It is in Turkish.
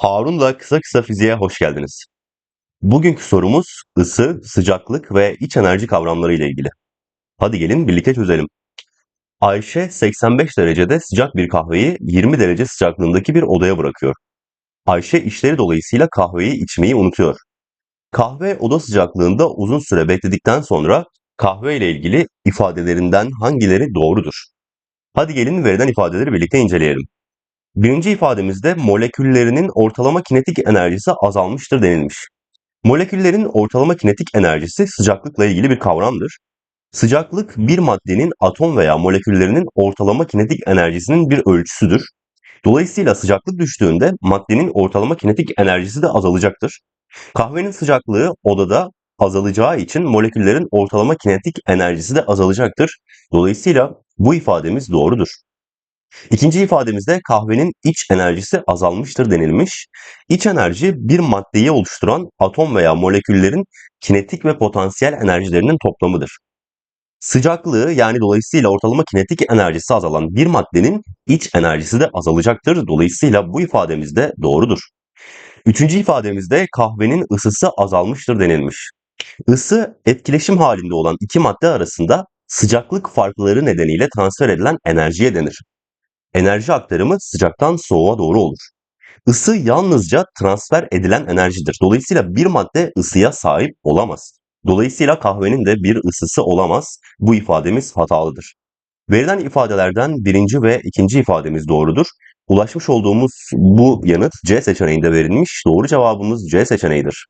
Harun'la kısa kısa fiziğe hoş geldiniz. Bugünkü sorumuz ısı, sıcaklık ve iç enerji kavramları ile ilgili. Hadi gelin birlikte çözelim. Ayşe 85 derecede sıcak bir kahveyi 20 derece sıcaklığındaki bir odaya bırakıyor. Ayşe işleri dolayısıyla kahveyi içmeyi unutuyor. Kahve oda sıcaklığında uzun süre bekledikten sonra kahve ile ilgili ifadelerinden hangileri doğrudur? Hadi gelin verilen ifadeleri birlikte inceleyelim. Birinci ifademizde moleküllerinin ortalama kinetik enerjisi azalmıştır denilmiş. Moleküllerin ortalama kinetik enerjisi sıcaklıkla ilgili bir kavramdır. Sıcaklık bir maddenin atom veya moleküllerinin ortalama kinetik enerjisinin bir ölçüsüdür. Dolayısıyla sıcaklık düştüğünde maddenin ortalama kinetik enerjisi de azalacaktır. Kahvenin sıcaklığı odada azalacağı için moleküllerin ortalama kinetik enerjisi de azalacaktır. Dolayısıyla bu ifademiz doğrudur. İkinci ifademizde kahvenin iç enerjisi azalmıştır denilmiş. İç enerji bir maddeyi oluşturan atom veya moleküllerin kinetik ve potansiyel enerjilerinin toplamıdır. Sıcaklığı yani dolayısıyla ortalama kinetik enerjisi azalan bir maddenin iç enerjisi de azalacaktır. Dolayısıyla bu ifademiz de doğrudur. Üçüncü ifademizde kahvenin ısısı azalmıştır denilmiş. Isı etkileşim halinde olan iki madde arasında sıcaklık farkları nedeniyle transfer edilen enerjiye denir. Enerji aktarımı sıcaktan soğuğa doğru olur. Isı yalnızca transfer edilen enerjidir. Dolayısıyla bir madde ısıya sahip olamaz. Dolayısıyla kahvenin de bir ısısı olamaz. Bu ifademiz hatalıdır. Verilen ifadelerden birinci ve ikinci ifademiz doğrudur. Ulaşmış olduğumuz bu yanıt C seçeneğinde verilmiş. Doğru cevabımız C seçeneğidir.